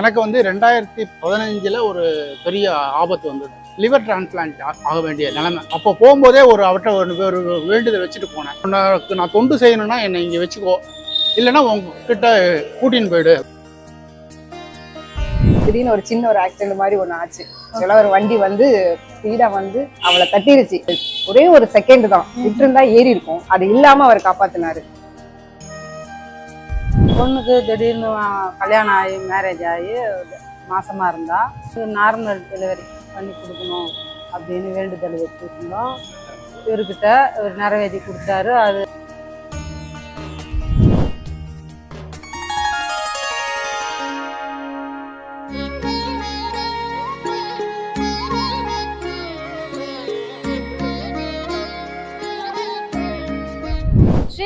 எனக்கு வந்து ரெண்டாயிரத்தி பதினஞ்சில் ஒரு பெரிய ஆபத்து வந்தது. லிவர் டிரான்ஸ்பிளான்ட் ஆக வேண்டிய நிலைமை. அப்போ போகும்போதே ஒரு அவற்றை ஒரு வேண்டுதல் வச்சுட்டு போனேன். உனக்கு நான் தொண்டு செய்யணும்னா என்னை இங்கே வச்சுக்கோ. இல்லைன்னா உங்ககிட்ட கூட்டின்னு போயிடு. திடீர்னு ஒரு சின்ன ஒரு ஆக்சிடென்ட் மாதிரி ஒன்று ஆச்சு. ஆக்சுவலாக ஒரு வண்டி வந்து ஸ்பீடாக வந்து அவளை தட்டிருச்சு. ஒரே ஒரு செகண்ட் தான். விட்டுருந்தா ஏறி இருக்கும் அது இல்லாமல் அவர் காப்பாற்றினாரு பொண்ணுக்கு திடீர்னு கல்யாணம் ஆகி மேரேஜ் ஆகி மாசமா இருந்தா நார்மல் டெலிவரி பண்ணி கொடுக்கணும் அப்படின்னு வேண்டுதல் வச்சுருந்தோம். இவர்கிட்ட ஒரு நிறைவேற்றி கொடுத்தாரு. அது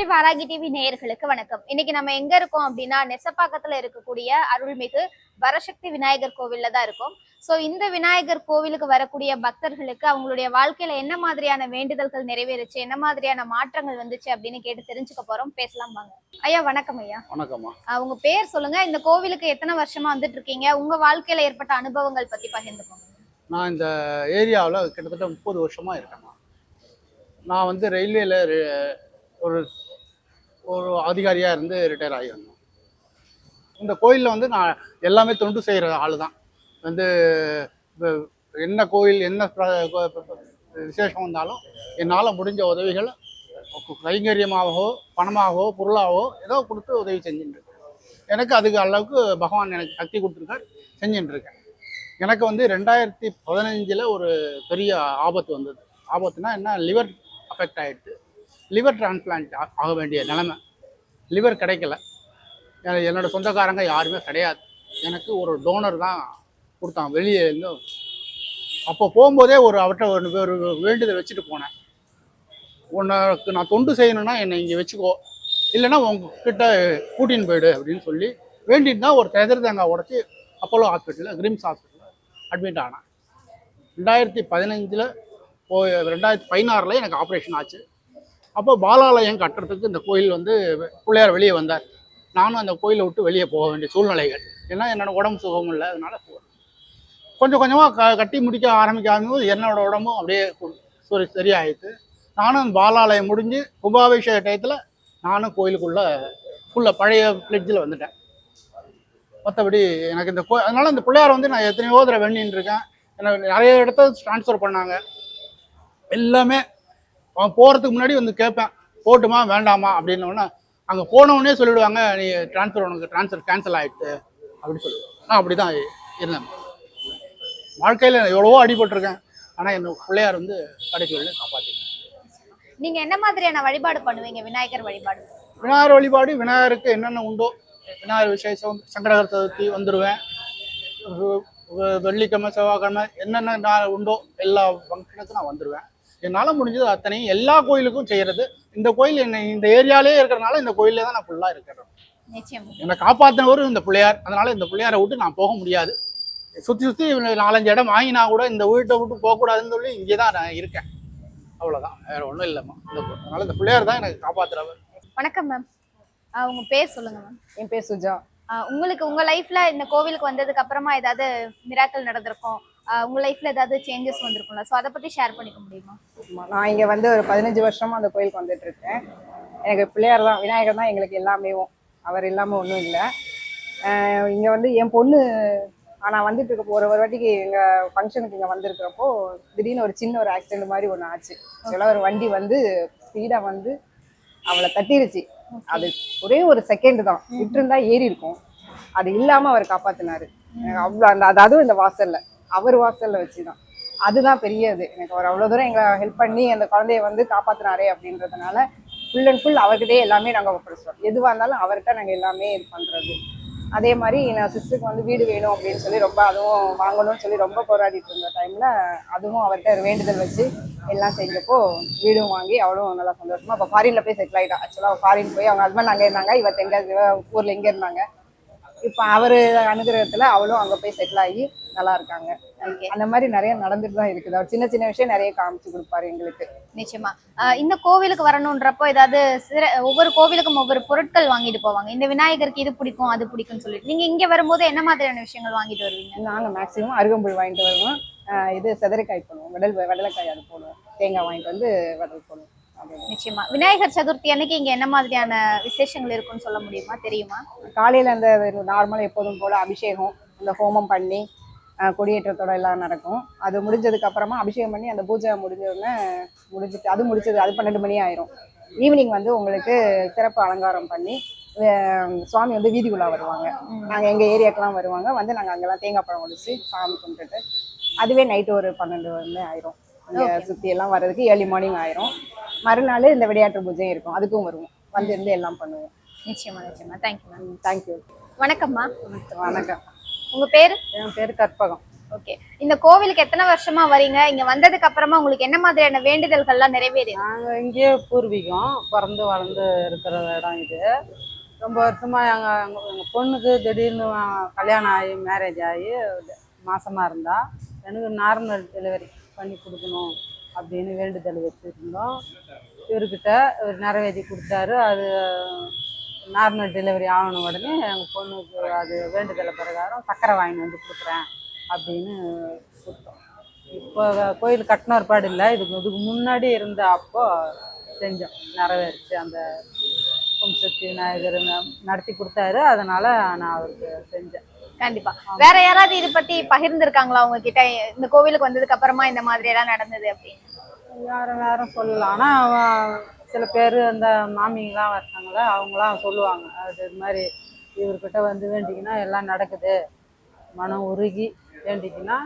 ஸ்ரீ வாராகி டிவி நேயர்களுக்கு வணக்கம். இன்னைக்கு நம்ம எங்க இருக்கோம் அப்படின்னா நெசப்பாக்கத்துல இருக்கக்கூடிய அருள்மிகு வரசக்தி விநாயகர் கோவில்ல தான் இருக்கோம். சோ இந்த விநாயகர் கோவிலுக்கு வரக்கூடிய பக்தர்களுக்கு அவங்களுடைய வாழ்க்கையில என்ன மாதிரியான வேண்டுதல்கள் நிறைவேறுச்சு என்ன மாதிரியான மாற்றங்கள் வந்துச்சு அப்படின்னு கேட்டு தெரிஞ்சுக்க போறோம். பேசலாம் வாங்க. ஐயா வணக்கம் ஐயா. வணக்கம்மா. உங்க பேர் சொல்லுங்க. இந்த கோவிலுக்கு எத்தனை வருஷமா வந்துட்டு இருக்கீங்க? உங்க வாழ்க்கையில ஏற்பட்ட அனுபவங்கள் பத்தி பகிர்ந்துக்கோங்க. நான் இந்த ஏரியாவில் கிட்டத்தட்ட முப்பது வருஷமாக இருக்கேம்மா. நான் வந்து ரயில்வேல ஒரு ஒரு அதிகாரியாக இருந்து ரிட்டையர் ஆகி வந்தோம். இந்த கோயிலில் வந்து நான் எல்லாமே தொண்டு செய்கிற ஆள் தான் வந்து என்ன கோயில் என்ன விசேஷம் வந்தாலும் என்னால் முடிஞ்ச உதவிகளை கைங்கரியமாகவோ பணமாகவோ பொருளாகவோ ஏதோ கொடுத்து உதவி செஞ்சுட்டுருக்கேன் எனக்கு அதுக்கு அளவுக்கு பகவான் எனக்கு சக்தி கொடுத்துருக்கார் செஞ்சுட்டுருக்கேன் எனக்கு வந்து ரெண்டாயிரத்தி பதினஞ்சில் ஒரு பெரிய ஆபத்து வந்தது. ஆபத்துனா என்ன? லிவர் அஃபெக்ட் ஆகிடுது லிவர் டிரான்ஸ்பிளான்ட் ஆக வேண்டிய நிலைமை. லிவர் கிடைக்கல. என்னோடய சொந்தக்காரங்க யாருமே கிடையாது. எனக்கு ஒரு டோனர் தான் கொடுத்தான் வெளியே இருந்து. அப்போ போகும்போதே ஒரு அவர்கிட்ட ஒரு ஒரு வேண்டுதல் வச்சுட்டு போனேன். உனக்கு நான் தொண்டு செய்யணும்னா என்னை இங்கே வச்சுக்கோ. இல்லைன்னா உங்ககிட்ட கூட்டின்னு போயிடு அப்படின்னு சொல்லி வேண்டிட்டு தான் ஒரு தெதிர தேங்காய் உடச்சி அப்போலோ ஹாஸ்பிட்டலில் கிரிம்ஸ் ஹாஸ்பிட்டலில் அட்மிட் ஆனேன். ரெண்டாயிரத்தி பதினஞ்சில் போய் ரெண்டாயிரத்தி பதினாறில் எனக்கு ஆப்ரேஷன் ஆச்சு. அப்போ பாலாலயம் கட்டுறதுக்கு இந்த கோயில் வந்து பிள்ளையார் வெளியே வந்தார். நானும் அந்த கோயிலை விட்டு வெளியே போக வேண்டிய சூழ்நிலைகள். ஏன்னா என்னோட உடம்பு சுகம் இல்லை அதனால் போ- கொஞ்சம் கொஞ்சமாக க கட்டி முடிக்க ஆரம்பிக்க ஆரம்பிக்கும் என்னோடய உடம்பும் அப்படியே சரி சரியாயிடுச்சு நானும் அந்த பாலாலயம் முடிஞ்சு கும்பாபிஷேக டயத்தில் நானும் கோயிலுக்குள்ளே ஃபுல்லாக பழைய ஃப்ளிட்ஜில் வந்துட்டேன். மற்றபடி எனக்கு இந்த கோ அதனால் இந்த பிள்ளையார் வந்து நான் எத்தனையோ தடவை வெண்ணின்னு இருக்கேன். எனக்கு நிறைய இடத்த ட்ரான்ஸ்ஃபர் பண்ணாங்க. எல்லாமே அவன் போகிறதுக்கு முன்னாடி வந்து கேட்பேன் போட்டுமா வேண்டாமா அப்படின்னோடனே அங்கே போனவுடனே சொல்லிடுவாங்க நீ ட்ரான்ஸ்ஃபர் உனக்கு ட்ரான்ஸ்ஃபர் கேன்சல் ஆகிடுது அப்படின்னு சொல்லுவாங்க நான் அப்படி தான் இருந்தேன். வாழ்க்கையில் எவ்வளவோ அடிபட்டிருக்கேன். ஆனால் என் பிள்ளையார் வந்து கடைசி வழியில் காப்பாற்றிட்டேன் நீங்க என்ன மாதிரியான வழிபாடு பண்ணுவீங்க? விநாயகர் வழிபாடு. விநாயகர் வழிபாடு விநாயகருக்கு என்னென்ன உண்டோ விநாயகர் விசேஷம் சங்கடகர சதுர்த்தி வந்துடுவேன் வெள்ளிக்கிழமை செவ்வாய்க்கிழமை என்னென்ன உண்டோ எல்லா ஃபங்க்ஷனுக்கும் நான் வந்துடுவேன் என்னால் முடிஞ்சது அத்தனையும் எல்லா கோயிலுக்கும் செய்கிறது இந்த கோயில் என்னை இந்த ஏரியாலே இருக்கிறனால இந்த கோயிலே தான் நான் ஃபுல்லாக இருக்கிறேன். நிச்சயம். என்னை காப்பாற்றினவரும் இந்த பிள்ளையார். அதனால இந்த பிள்ளையாரை விட்டு நான் போக முடியாது. சுற்றி சுற்றி நாலஞ்சு இடம் வாங்கினா கூட இந்த வீட்டை விட்டு போகக்கூடாதுன்னு சொல்லி இங்கே தான் நான் இருக்கேன். அவ்வளோதான் வேற ஒன்றும் இல்லைம்மா. இந்த அதனால இந்த பிள்ளையார் தான் எனக்கு காப்பாற்றுறவர் வணக்கம் மேம் உங்க பேர் சொல்லுங்க மேம் என் பேர் சுஜா. உங்களுக்கு உங்க லைஃப்ல இந்த கோவிலுக்கு வந்ததுக்கு அப்புறமா ஏதாவது மிராக்கல் நடந்திருக்கும்? ஆஹ் உங்க லைஃப்ல ஏதாவது சேஞ்சஸ் வந்திருக்கும்ல? சோ அதை பத்தி ஷேர் பண்ணிக்க முடியுமா? நான் இங்க வந்து ஒரு பதினஞ்சு வருஷமா அந்த கோயிலுக்கு வந்துட்டு இருக்கேன். எனக்கு பிள்ளையார் தான் விநாயகர் தான் எங்களுக்கு எல்லாமே அவர் இல்லாம ஒன்றும் இல்லை. இங்க வந்து என் பொண்ணு நான் வந்துட்டு இருக்க ஒரு ஒரு வாட்டிக்கு எங்க ஃபங்க்ஷனுக்கு இங்க வந்திருக்கிறப்போ திடீர்னு ஒரு சின்ன ஒரு ஆக்சிடென்ட் மாதிரி ஒன்று ஆச்சு. ஆக்சுவலாக ஒரு வண்டி வந்து ஸ்பீடா வந்து அவளை தட்டிருச்சு. அது ஒரே ஒரு செகண்ட் தான். விட்டுருந்தா ஏறி இருக்கும் அது இல்லாம அவர் காப்பாத்தினாரு. எனக்கு அவ்வளோ அந்த அது அதுவும் இந்த வாசல்ல. அவர் வாசல்ல வச்சுதான். அதுதான் பெரிய இது எனக்கு அவர் அவ்வளோ தூரம் எங்களை ஹெல்ப் பண்ணி அந்த குழந்தைய வந்து காப்பாத்தினாரே அப்படின்றதுனால ஃபுல் அண்ட் ஃபுல் அவர்கிட்டயே எல்லாமே நாங்கள் ஒப்படைச்சிட்டோம். எதுவாக இருந்தாலும் அவர்கிட்ட நாங்கள் எல்லாமே இது பண்ணுறது அதே மாதிரி நான் சிஸ்டருக்கு வந்து வீடு வேணும் அப்படின்னு சொல்லி ரொம்ப அதுவும் வாங்கணும்னு சொல்லி ரொம்ப போராடிட்டு இருந்த டைமில் அதுவும் அவர்கிட்ட வேண்டுதல் வச்சு எல்லாம் செஞ்சப்போ வீடும் வாங்கி அவளும் நல்லா சந்தோஷமா இப்போ ஃபாரினில் போய் செட்டில் ஆகிட்டா ஆக்சுவலாக ஃபாரின் போய் அவங்க ஹஸ்பண்ட் அங்கே இருந்தாங்க. இவர் எங்கே ஊரில் எங்கே இருந்தாங்க. இப்போ அவர் அனுகிரகத்தில் அவளும் அங்கே போய் செட்டில் ஆகி நல்லா இருக்காங்க அந்த மாதிரி நிறைய நடந்துட்டு தான் இருக்குது. அவர் சின்ன சின்ன விஷயம் நிறைய காமிச்சு கொடுப்பாரு எங்களுக்கு. நிச்சயமா. இந்த கோவிலுக்கு வரணுன்றப்போ ஏதாவது சிற ஒவ்வொரு கோவிலுக்கும் ஒவ்வொரு பொருட்கள் வாங்கிட்டு போவாங்க. இந்த விநாயகருக்கு இது பிடிக்கும் அது பிடிக்கும்னு சொல்லிட்டு. நீங்க இங்க வரும்போது என்ன மாதிரியான விஷயங்கள் வாங்கிட்டு வருவீங்க? நாங்க மேக்சிமம் அருகம்புல் வாங்கிட்டு வருவோம். இது செதரைக்காய் போடுவோம். விடல் வெடலைக்காய் அது போடுவோம். தேங்காய் வாங்கிட்டு வந்து வடல் போடுவோம். நிச்சயமா. விநாயகர் சதுர்த்தி அன்னைக்கு இங்க என்ன மாதிரியான விசேஷங்கள் இருக்குன்னு சொல்ல முடியுமா? தெரியுமா? காலையில அந்த நார்மலாக எப்போதும் போல அபிஷேகம் அந்த ஹோமம் பண்ணி கொடியேற்றத்தோட எல்லாம் நடக்கும். அது முடிஞ்சதுக்கு அப்புறமா அபிஷேகம் பண்ணி அந்த பூஜை முடிஞ்ச உடனே முடிஞ்சிட்டு அது முடிச்சது அது பன்னெண்டு மணி ஆயிரும். ஈவினிங் வந்து உங்களுக்கு சிறப்பு அலங்காரம் பண்ணி சுவாமி வந்து வீதி உலா வருவாங்க. நாங்க எங்க ஏரியாக்கெல்லாம் வருவாங்க. வந்து நாங்க அங்கெல்லாம் தேங்காய் பழம் ஒடிச்சு சாமி கும்பிட்டுட்டு அதுவே நைட்டு ஒரு பன்னெண்டு வந்து ஆயிரும். இங்க எல்லாம் வர்றதுக்கு ஏர்லி மார்னிங் ஆயிரும். மறுநாள் இந்த விளையாட்டு பூஜையும் இருக்கும். அதுக்கும் வருவோம். வந்து இருந்து எல்லாம் பண்ணுவோம். நிச்சயமா நிச்சயமா. தேங்க்யூ மேம் தேங்க்யூ வணக்கம்மா. வணக்கம். உங்க பேரு? என் பேர் கற்பகம். ஓகே இந்த கோவிலுக்கு எத்தனை வருஷமா வரீங்க? இங்க வந்ததுக்கு அப்புறமா உங்களுக்கு என்ன மாதிரியான வேண்டுதல்கள்லாம் நிறைவேறி நாங்கள் இங்கேயே பூர்வீகம் பிறந்து வளர்ந்து இருக்கிற இடம் இது. ரொம்ப வருஷமா எங்கள் எங்கள் பொண்ணுக்கு திடீர்னு கல்யாணம் ஆகி மேரேஜ் ஆகி மாசமா இருந்தா எனக்கு நார்மல் டெலிவரி பண்ணி கொடுக்கணும் அப்படின்னு வேண்டுதல் வச்சுருந்தோம். இவர்கிட்ட இவர் நிறைவேற்றி கொடுத்தாரு. அது நார்மல் டெலிவரி ஆகணும் உடனே எங்கள் பொண்ணுக்கு அது வேண்டுதலை பிரகாரம் சக்கரை வாங்கி வந்து கொடுக்குறேன் அப்படின்னு கொடுத்தோம். இப்போ கோயில் கட்டின ஏற்பாடு இல்லை. இதுக்கு இதுக்கு முன்னாடி இருந்த அப்போ செஞ்சோம். நிறைவேறிச்சு. அந்த சக்தி விநாயகர் நடத்தி கொடுத்தாரு. அதனால நான் அவருக்கு செஞ்சேன். கண்டிப்பா. வேற யாராவது இது பத்தி பகிர்ந்திருக்காங்களா உங்ககிட்ட? இந்த கோவிலுக்கு வந்ததுக்கு அப்புறமா இந்த மாதிரி எல்லாம் நடந்தது அப்படின்னு. யாரும் யாரும் சொல்லலாம். ஆனால் சில பேர் அந்த மாமிங்கெலாம் இருக்காங்களே அவங்களாம் சொல்லுவாங்க அது இது மாதிரி இவர்கிட்ட வந்து வேண்டிக்கினா எல்லாம் நடக்குது மனம் உருகி வேண்டிக்கினா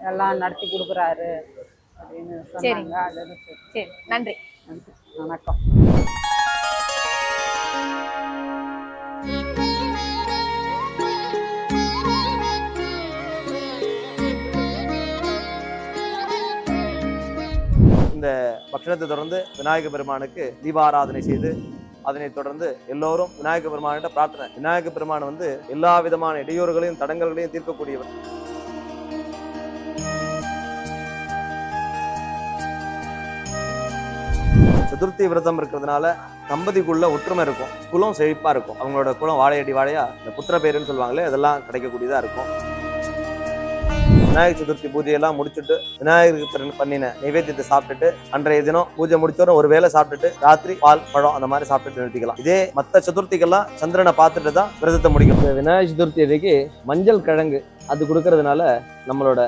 எல்லாம் நடத்தி கொடுக்குறாரு அப்படின்னு சொன்னாங்க. அது சரி. சரி நன்றி. வணக்கம். இந்த பக்ஷணத்தை தொடர்ந்து விநாயக பெருமானுக்கு தீபாராதனை செய்து அதனைத் தொடர்ந்து எல்லோரும் விநாயக பெருமானிட்ட பிரார்த்தனை. விநாயக பெருமான் வந்து எல்லா விதமான இடையூறுகளையும் தடங்கல்களையும் தீர்க்கக்கூடியவர். சதுர்த்தி விரதம் இருக்கிறதுனால தம்பதிக்குள்ள ஒற்றுமை இருக்கும் குலம் செழிப்பா இருக்கும். அவங்களோட குலம் வாழையடி வாழையா இந்த புத்திர பேருன்னு சொல்லுவாங்களே அதெல்லாம் கிடைக்கக்கூடியதா இருக்கும். விநாயகர் சதுர்த்தி பூஜையெல்லாம் முடிச்சுட்டு விநாயகருக்கு பண்ணின நைவேத்தியத்தை சாப்பிட்டுட்டு அன்றைய தினம் பூஜை முடிச்சோட ஒரு வேளை சாப்பிட்டுட்டு ராத்திரி பால் பழம் அந்த மாதிரி சாப்பிட்டுட்டு நிறுத்திக்கலாம். இதே மற்ற சதுர்த்திக்கெல்லாம் சந்திரனை பார்த்துட்டு தான் விரதத்தை முடிக்கும் விநாயகர் சதுர்த்தி அன்னைக்கு மஞ்சள் கிழங்கு அது கொடுக்கறதுனால நம்மளோட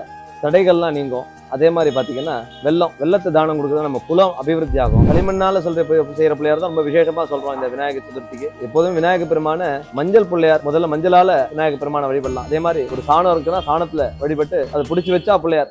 தடைகள்லாம் நீங்கும். அதே மாதிரி பார்த்தீங்கன்னா வெள்ளம் வெள்ளத்தை தானம் கொடுக்குறது நம்ம குலம் அபிவிருத்தி ஆகும். களிமண்ணால சொல்ற செய்கிற பிள்ளையார் தான் ரொம்ப விசேஷமா சொல்றோம் இந்த விநாயகர் சதுர்த்திக்கு. எப்போதும் விநாயகர் பெருமான மஞ்சள் பிள்ளையார் முதல்ல மஞ்சளால விநாயகர் பெருமானை வழிபடலாம். அதே மாதிரி ஒரு சாணம் இருக்குன்னா சாணத்துல வழிபட்டு அதை பிடிச்சி வச்சா பிள்ளையார்